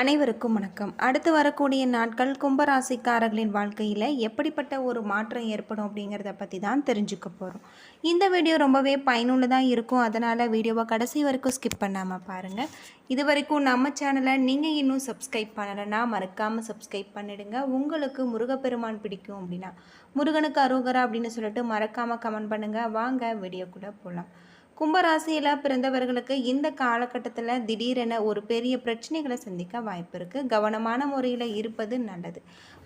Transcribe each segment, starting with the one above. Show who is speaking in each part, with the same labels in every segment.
Speaker 1: அனைவருக்கும் வணக்கம். அடுத்து வரக்கூடிய நாட்கள் கும்பராசிக்காரர்களின் வாழ்க்கையில் எப்படிப்பட்ட ஒரு மாற்றம் ஏற்படும் அப்படிங்கிறத பற்றி தான் தெரிஞ்சுக்க போகிறோம் இந்த வீடியோ ரொம்பவே பயனுள்ளதாக இருக்கும். அதனால் வீடியோவை கடைசி வரைக்கும் ஸ்கிப் பண்ணாமல் பாருங்கள் இது வரைக்கும் நம்ம சேனலை நீங்கள் இன்னும் சப்ஸ்கிரைப் பண்ணலைன்னா மறக்காமல் சப்ஸ்கிரைப் பண்ணிடுங்க. உங்களுக்கு முருகப்பெருமான் பிடிக்கும் அப்படின்னா முருகனுக்கு அரோகரா அப்படின்னு சொல்லிட்டு மறக்காமல் கமெண்ட் பண்ணுங்கள் வாங்க வீடியோக்குள்ளே போகலாம் கும்பராசியில் பிறந்தவர்களுக்கு இந்த காலகட்டத்தில் திடீரென ஒரு பெரிய பிரச்சனைகளை சந்திக்க வாய்ப்பு இருக்குது கவனமான முறையில் இருப்பது நல்லது.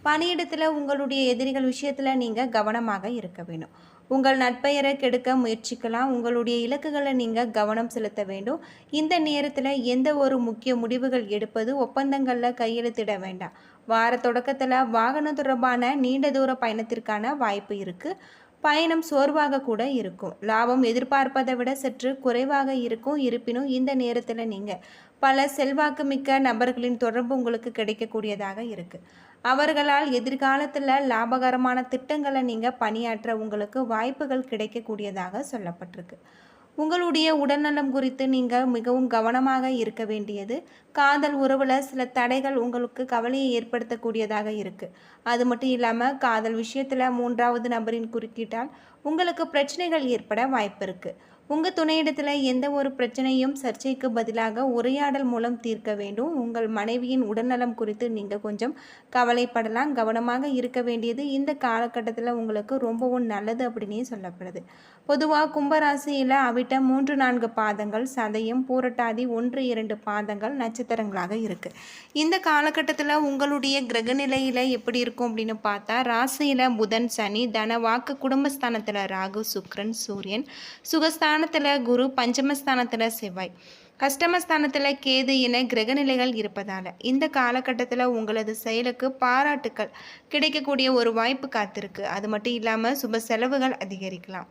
Speaker 1: பணியிடத்தில் உங்களுடைய எதிரிகள் விஷயத்தில் நீங்கள் கவனமாக இருக்க வேணும் உங்கள் நட்பெயரை கெடுக்க முயற்சிக்கலாம். உங்களுடைய இலக்குகளை நீங்கள் கவனம் செலுத்த வேண்டும். இந்த நேரத்தில் எந்த ஒரு முக்கிய முடிவுகள் எடுப்பது ஒப்பந்தங்களில் கையெழுத்திட வேண்டாம். வார தொடக்கத்தில் வாகனம் தொடர்பான நீண்ட தூர பயணத்திற்கான வாய்ப்பு இருக்குது பயணம் சோர்வாக கூட இருக்கும். லாபம் எதிர்பார்ப்பதை விட சற்று குறைவாக இருக்கும். இருப்பினும் இந்த நேரத்தில் நீங்கள் பல செல்வாக்கு மிக்க நபர்களின் தொடர்பு உங்களுக்கு கிடைக்கக்கூடியதாக இருக்குது அவர்களால் எதிர்காலத்தில் லாபகரமான திட்டங்களை நீங்கள் பணியாற்ற உங்களுக்கு வாய்ப்புகள் கிடைக்கக்கூடியதாக சொல்லப்பட்டிருக்கு. உங்களுடைய உடல்நலம் குறித்து நீங்கள் மிகவும் கவனமாக இருக்க வேண்டியது. காதல் உறவில் சில தடைகள் உங்களுக்கு கவலையை ஏற்படுத்தக்கூடியதாக இருக்குது அது மட்டும் இல்லாமல் காதல் விஷயத்தில் மூன்றாவது நபரின் குறுக்கிட்டால் உங்களுக்கு பிரச்சனைகள் ஏற்பட வாய்ப்பு இருக்குது உங்கள் துணையிடத்தில் எந்த ஒரு பிரச்சனையும் சர்ச்சைக்கு பதிலாக உரையாடல் மூலம் தீர்க்க வேண்டும். உங்கள் மனைவியின் உடல்நலம் குறித்து நீங்கள் கொஞ்சம் கவலைப்படலாம். கவனமாக இருக்க வேண்டியது இந்த காலகட்டத்தில் உங்களுக்கு ரொம்பவும் நல்லது அப்படின்னே சொல்லப்படுது. பொதுவாக கும்பராசியில் அவிட்ட மூன்று நான்கு பாதங்கள் சதயம் பூரட்டாதி ஒன்று இரண்டு பாதங்கள் நட்சத்திரங்களாக இருக்குது இந்த காலகட்டத்தில் உங்களுடைய கிரக நிலையில் எப்படி இருக்கும் அப்படின்னு பார்த்தா ராசியில் புதன் சனி தன வாக்கு குடும்பஸ்தானத்தில் ராகு சுக்ரன் சூரியன் சுகஸ்தான ஸ்தானத்தில் குரு பஞ்சமஸ்தானத்தில் செவ்வாய். கஷ்டமஸ்தானத்தில் கேது என கிரகநிலைகள் இருப்பதால் இந்த காலகட்டத்தில் உங்களது செயலுக்கு பாராட்டுக்கள் கிடைக்கக்கூடிய ஒரு வாய்ப்பு காத்திருக்கு. அது மட்டும் இல்லாமல் சுப செலவுகள் அதிகரிக்கலாம்.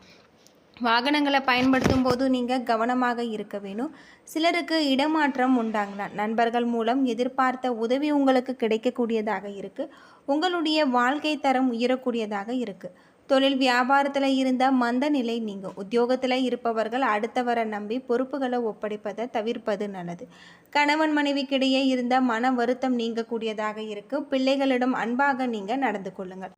Speaker 1: வாகனங்களை பயன்படுத்தும் போது நீங்கள் கவனமாக இருக்க வேணும். சிலருக்கு இடமாற்றம் உண்டாகலாம். நண்பர்கள் மூலம் எதிர்பார்த்த உதவி உங்களுக்கு கிடைக்கக்கூடியதாக இருக்குது உங்களுடைய வாழ்க்கை தரம் உயரக்கூடியதாக இருக்குது தொழில் வியாபாரத்தில் இருந்த மந்த நிலை நீங்கும். உத்தியோகத்தில் இருப்பவர்கள் அடுத்தவரை நம்பி பொறுப்புகளை ஒப்படைப்பதை தவிர்ப்பது நல்லது. கணவன் மனைவிக்கிடையே இருந்த மன வருத்தம் நீங்கக்கூடியதாக இருக்கு பிள்ளைகளிடம் அன்பாக நீங்கள் நடந்து கொள்ளுங்கள்.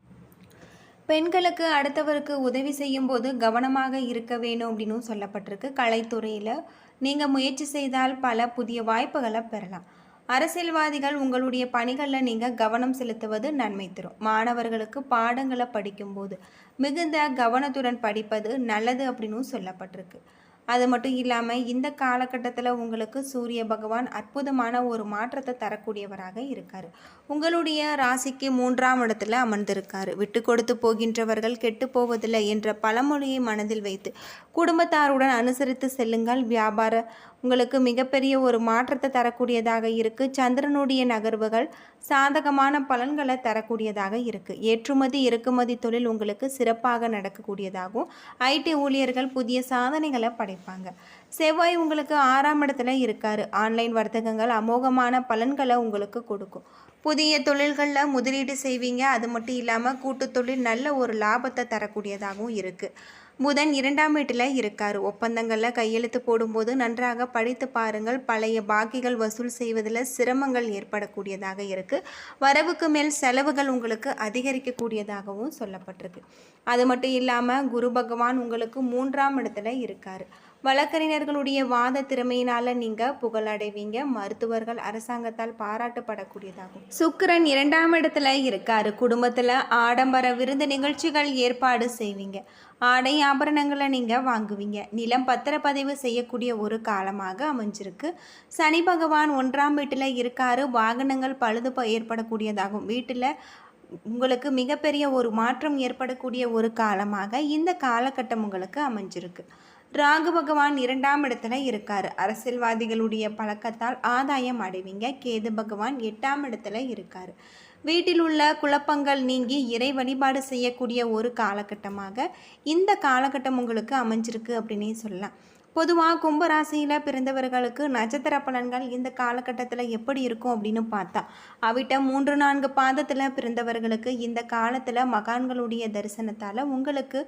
Speaker 1: பெண்களுக்கு அடுத்தவருக்கு உதவி செய்யும் போது கவனமாக இருக்க வேணும் அப்படின்னு சொல்லப்பட்டிருக்கு. கலைத்துறையில் நீங்கள் முயற்சி செய்தால் பல புதிய வாய்ப்புகளை பெறலாம். அரசியல்வாதிகள் உங்களுடைய பணிகளில் நீங்கள் கவனம் செலுத்துவது நன்மை தரும். மாணவர்களுக்கு பாடங்களை படிக்கும்போது மிகுந்த கவனத்துடன் படிப்பது நல்லது அப்படின்னு சொல்லப்பட்டிருக்கு. அது மட்டும் இல்லாமல் இந்த காலகட்டத்தில் உங்களுக்கு சூரிய பகவான் அற்புதமான ஒரு மாற்றத்தை தரக்கூடியவராக இருக்கார். உங்களுடைய ராசிக்கு மூன்றாம் இடத்துல அமர்ந்திருக்காரு. விட்டு கொடுத்து போகின்றவர்கள் கெட்டு போவதில்லை என்ற பழமொழியை மனதில் வைத்து குடும்பத்தாருடன் அனுசரித்து செல்லுங்கள். வியாபார உங்களுக்கு மிகப்பெரிய ஒரு மாற்றத்தை தரக்கூடியதாக இருக்குது சந்திரனுடைய நகர்வுகள் சாதகமான பலன்களை தரக்கூடியதாக இருக்குது ஏற்றுமதி இறக்குமதி தொழில் உங்களுக்கு சிறப்பாக நடக்கக்கூடியதாகவும் ஐடி ஊழியர்கள் புதிய சாதனைகளை நினைப்பாங்க செவ்வாய் உங்களுக்கு ஆறாம் இடத்துல இருக்காரு. ஆன்லைன் வர்த்தகங்கள் அமோகமான பலன்களை உங்களுக்கு கொடுக்கும். புதிய தொழில்களில் முதலீடு செய்வீங்க. அது மட்டும் இல்லாமல் கூட்டு தொழில் நல்ல ஒரு லாபத்தை தரக்கூடியதாகவும் இருக்குது புதன் இரண்டாம் வீட்டில் இருக்கார். ஒப்பந்தங்களில் கையெழுத்து போடும்போது நன்றாக படித்து பாருங்கள். பழைய பாக்கிகள் வசூல் செய்வதில் சிரமங்கள் ஏற்படக்கூடியதாக இருக்குது வரவுக்கு மேல் செலவுகள் உங்களுக்கு அதிகரிக்கக்கூடியதாகவும் சொல்லப்பட்டிருக்கு. அது மட்டும் இல்லாமல் குரு பகவான் உங்களுக்கு மூன்றாம் இடத்துல இருக்கார். வழக்கறிஞர்களுடைய வாத திறமையினால் நீங்கள் புகழடைவீங்க. மருத்துவர்கள் அரசாங்கத்தால் பாராட்டப்படக்கூடியதாகும். சுக்கிரன் இரண்டாம் இடத்துல இருக்காரு. குடும்பத்தில் ஆடம்பர விருந்து நிகழ்ச்சிகள் ஏற்பாடு செய்வீங்க. ஆடை ஆபரணங்களை நீங்கள் வாங்குவீங்க. நிலம் பத்திரப்பதிவு செய்யக்கூடிய ஒரு காலமாக அமைஞ்சிருக்கு. சனி பகவான் ஒன்றாம் வீட்டில் இருக்காரு. வாகனங்கள் பழுது ப- ஏற்படக்கூடியதாகும். வீட்டில் உங்களுக்கு மிகப்பெரிய ஒரு மாற்றம் ஏற்படக்கூடிய ஒரு காலமாக இந்த காலகட்டம் உங்களுக்கு அமைஞ்சிருக்கு. ராகு பகவான் இரண்டாம் இடத்துல இருக்கார். அரசியல்வாதிகளுடைய பழக்கத்தால் ஆதாயம் அடைவீங்க. கேது பகவான் எட்டாம் இடத்துல இருக்கார். வீட்டில் உள்ள குழப்பங்கள் நீங்கி இறை வழிபாடு செய்யக்கூடிய ஒரு காலகட்டமாக இந்த காலகட்டம் உங்களுக்கு அமைஞ்சிருக்கு அப்படின்னே சொல்லலாம். பொதுவாக கும்பராசியில் பிறந்தவர்களுக்கு நட்சத்திர பலன்கள் இந்த காலகட்டத்தில் எப்படி இருக்கும் அப்படின்னு பார்த்தா அவிட்ட மூன்று நான்கு பாதத்தில் பிறந்தவர்களுக்கு இந்த காலத்தில் மகான்களுடைய தரிசனத்தால் உங்களுக்கு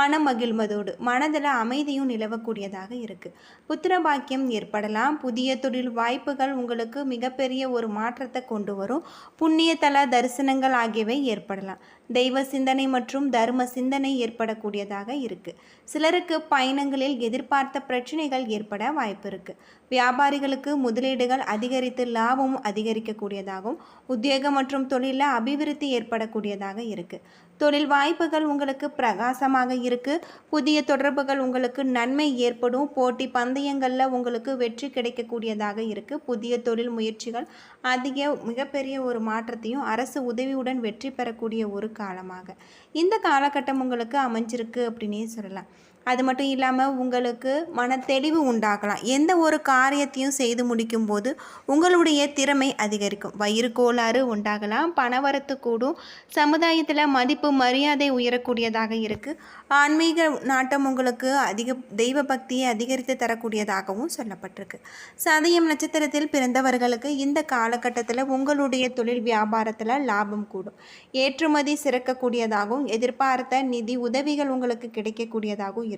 Speaker 1: மனம் மகிழ்வதோடு மனதில் அமைதியும் நிலவக்கூடியதாக இருக்குது புத்திர பாக்கியம் ஏற்படலாம். புதிய தொழில் வாய்ப்புகள் உங்களுக்கு மிகப்பெரிய ஒரு மாற்றத்தை கொண்டு வரும். புண்ணிய தல தரிசனங்கள் ஆகியவை ஏற்படலாம். தெய்வ சிந்தனை மற்றும் தர்ம சிந்தனை ஏற்படக்கூடியதாக இருக்குது சிலருக்கு பயணங்களில் எதிர்பார்த்த பிரச்சனைகள் ஏற்பட வாய்ப்பு இருக்குது வியாபாரிகளுக்கு முதலீடுகள் அதிகரித்து லாபமும் அதிகரிக்கக்கூடியதாகவும் உத்தியோகம் மற்றும் தொழிலில் அபிவிருத்தி ஏற்படக்கூடியதாக இருக்குது தொழில் வாய்ப்புகள் உங்களுக்கு பிரகாசமாக இருக்குது புதிய தொடர்புகள் உங்களுக்கு நன்மை ஏற்படும். போட்டி பந்தயங்களில் உங்களுக்கு வெற்றி கிடைக்கக்கூடியதாக இருக்குது புதிய தொழில் முயற்சிகள் அதிக மிகப்பெரிய ஒரு மாற்றத்தையும் அரசு உதவியுடன் வெற்றி பெறக்கூடிய ஒரு காலமாக. இந்த காலகட்டம் உங்களுக்கு அமைஞ்சிருக்கு அப்படின்னே சொல்லலாம். அது மட்டும் இல்லாமல் உங்களுக்கு மன தெளிவு உண்டாகலாம் எந்த ஒரு காரியத்தையும் செய்து முடிக்கும் போது உங்களுடைய திறமை அதிகரிக்கும். வயிறு கோளாறு உண்டாகலாம் பணவரத்து கூடும் சமுதாயத்தில் மதிப்பு மரியாதை உயரக்கூடியதாக இருக்குது ஆன்மீக நாட்டம் உங்களுக்கு அதிக தெய்வ பக்தியை அதிகரித்து தரக்கூடியதாகவும் சொல்லப்பட்டிருக்கு. சதயம் நட்சத்திரத்தில் பிறந்தவர்களுக்கு இந்த காலகட்டத்தில் உங்களுடைய தொழில் வியாபாரத்தில் லாபம் கூடும். ஏற்றுமதி சிறக்கக்கூடியதாகவும் எதிர்பார்த்த நிதி உதவிகள் உங்களுக்கு கிடைக்கக்கூடியதாகவும் இருக்கும்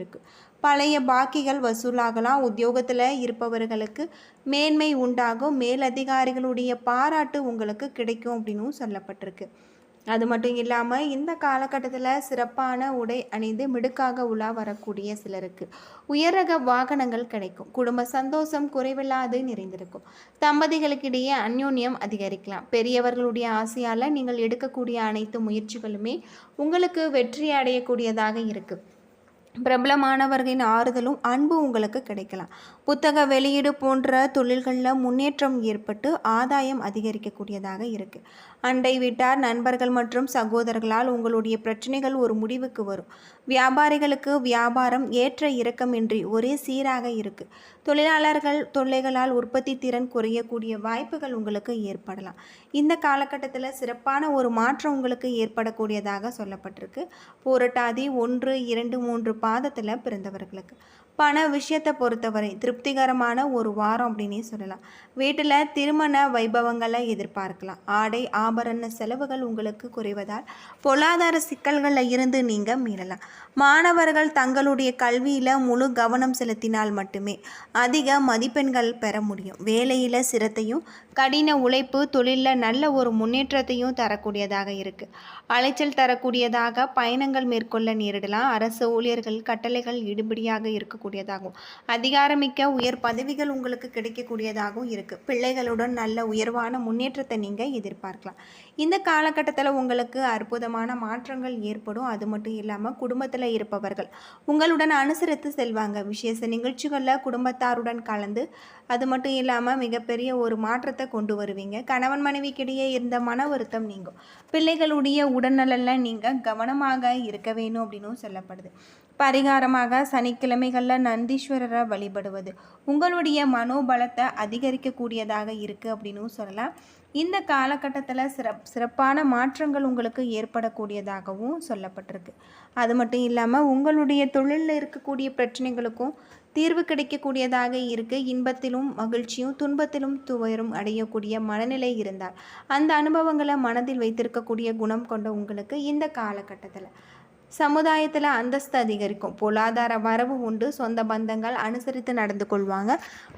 Speaker 1: பழைய பாக்கிகள் வசூலாகலாம். உத்தியோகத்தில் இருப்பவர்களுக்கு மேன்மை உண்டாகும். மேலதிகாரிகளுடைய பாராட்டு உங்களுக்கு கிடைக்கும் அப்படின்னும் சொல்லப்பட்டிருக்கு. அது மட்டும் இல்லாமல் இந்த காலகட்டத்தில் சிறப்பான உடை அணிந்து மிடுக்காக உலா வரக்கூடிய சிலருக்கு உயரக வாகனங்கள் கிடைக்கும். குடும்ப சந்தோஷம் குறைவில்லாது நிறைந்திருக்கும். தம்பதிகளுக்கிடையே அந்யோன்யம் அதிகரிக்கலாம். பெரியவர்களுடைய ஆசையால் நீங்கள் எடுக்கக்கூடிய அனைத்து முயற்சிகளுமே உங்களுக்கு வெற்றி அடையக்கூடியதாக இருக்குது பிரபலமானவர்களின் ஆறுதலும் அன்பு உங்களுக்கு கிடைக்கலாம். புத்தக வெளியீடு போன்ற தொழில்களில் முன்னேற்றம் ஏற்பட்டு ஆதாயம் அதிகரிக்கக்கூடியதாக இருக்குது அண்டை வீட்டார் நண்பர்கள் மற்றும் சகோதரர்களால் உங்களுடைய பிரச்சனைகள் ஒரு முடிவுக்கு வரும். வியாபாரிகளுக்கு வியாபாரம் ஏற்ற இறக்கமின்றி ஒரே சீராக இருக்குது தொழிலாளர்கள் தொல்லைகளால் உற்பத்தி திறன் குறையக்கூடிய வாய்ப்புகள் உங்களுக்கு ஏற்படலாம். இந்த காலகட்டத்தில் சிறப்பான ஒரு மாற்றம் உங்களுக்கு ஏற்படக்கூடியதாக சொல்லப்பட்டிருக்கு. போராட்டாதி ஒன்று இரண்டு மூன்று பாதத்தில் பிறந்தவர்களுக்கு. பண விஷயத்தை பொறுத்தவரை திருப்திகரமான ஒரு வாரம் அப்படின்னே சொல்லலாம். வீட்டில் திருமண வைபவங்களை எதிர்பார்க்கலாம். ஆடை ஆபரண செலவுகள் உங்களுக்கு குறைவதால் பொருளாதார சிக்கல்களில் இருந்து நீங்கள் மீளலாம் மாணவர்கள் தங்களுடைய கல்வியில் முழு கவனம் செலுத்தினால் மட்டுமே அதிக மதிப்பெண்கள் பெற முடியும். வேலையில் சிரத்தையும் கடின உழைப்பு தொழிலில் நல்ல ஒரு முன்னேற்றத்தையும் தரக்கூடியதாக இருக்குது அலைச்சல் தரக்கூடியதாக பயணங்கள் மேற்கொள்ள நேரிடலாம். அரசு ஊழியர்கள் கட்டளைகள் இடுபடியாக இருக்கக்கூடியதாகும் அதிகாரமிக்க உயர் பதவிகள் உங்களுக்கு கிடைக்கக்கூடியதாகவும் இருக்குது பிள்ளைகளுடன் நல்ல உயர்வான முன்னேற்றத்தை நீங்கள் எதிர்பார்க்கலாம். இந்த காலகட்டத்தில் உங்களுக்கு அற்புதமான மாற்றங்கள் ஏற்படும். அது மட்டும் இல்லாமல் குடும்பத்தில் இருப்பவர்கள் உங்களுடன் அனுசரித்து செல்வாங்க. விசேஷ நிகழ்ச்சிகளில் குடும்பத்தாருடன் கலந்து அது மட்டும் இல்லாமல் மிகப்பெரிய ஒரு மாற்றத்தை கொண்டு வருவீங்க. கணவன் மனைவிக்கிடையே இருந்த மன வருத்தம் நீங்கும். பிள்ளைகளுடைய உடல்நலனில் நீங்கள் கவனமாக இருக்க வேணும் அப்படின்னும் சொல்லப்படுது. பரிகாரமாக சனிக்கிழமைகளில் நந்தீஸ்வரரை வழிபடுவது. உங்களுடைய மனோபலத்தை அதிகரிக்கக்கூடியதாக இருக்குது அப்படின்னும் சொல்லலாம். இந்த காலகட்டத்தில் சிறப் சிறப்பான மாற்றங்கள் உங்களுக்கு ஏற்படக்கூடியதாகவும் சொல்லப்பட்டிருக்கு. அது மட்டும் இல்லாமல் உங்களுடைய தொழிலில் இருக்கக்கூடிய பிரச்சனைகளுக்கும் தீர்வு கிடைக்கக்கூடியதாக இருக்குது இன்பத்திலும் மகிழ்ச்சியும் துன்பத்திலும் துயரும் அடையக்கூடிய மனநிலை இருந்தால் அந்த அனுபவங்களை மனதில் வைத்திருக்கக்கூடிய குணம் கொண்ட உங்களுக்கு இந்த காலகட்டத்தில். சமுதாயத்தில் அந்தஸ்து அதிகரிக்கும். பொருளாதார வரவு உண்டு. சொந்த பந்தங்கள் அனுசரித்து நடந்து கொள்வாங்க.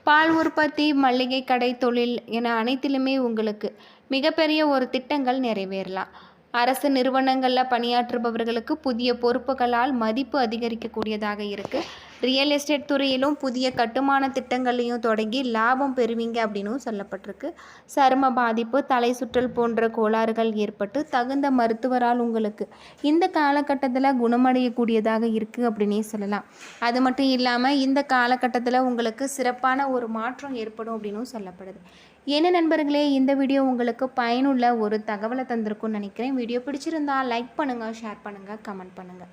Speaker 1: பால் உற்பத்தி மளிகை கடை தொழில் என அனைத்திலுமே உங்களுக்கு மிகப்பெரிய ஒரு திட்டங்கள் நிறைவேறலாம். அரசு நிறுவனங்களில் பணியாற்றுபவர்களுக்கு புதிய பொறுப்புகளால் மதிப்பு அதிகரிக்கக்கூடியதாக இருக்குது ரியல் எஸ்டேட் துறையிலும் புதிய கட்டுமான திட்டங்களையும் தொடங்கி லாபம் பெறுவீங்க அப்படின்னும் சொல்லப்பட்டிருக்கு. சரும பாதிப்பு தலை சுற்றல் போன்ற கோளாறுகள் ஏற்பட்டு தகுந்த மருத்துவரால் உங்களுக்கு இந்த காலகட்டத்தில் குணமடையக்கூடியதாக இருக்குது அப்படின்னே சொல்லலாம். அது மட்டும் இல்லாமல் இந்த காலகட்டத்தில் உங்களுக்கு சிறப்பான ஒரு மாற்றம் ஏற்படும் அப்படின்னும் சொல்லப்படுது. என்ன நண்பர்களே இந்த வீடியோ உங்களுக்கு பயனுள்ள ஒரு தகவலை தந்திருக்கும்னு நினைக்கிறேன். வீடியோ பிடிச்சிருந்தா லைக் பண்ணுங்கள் ஷேர் பண்ணுங்கள் கமெண்ட் பண்ணுங்கள்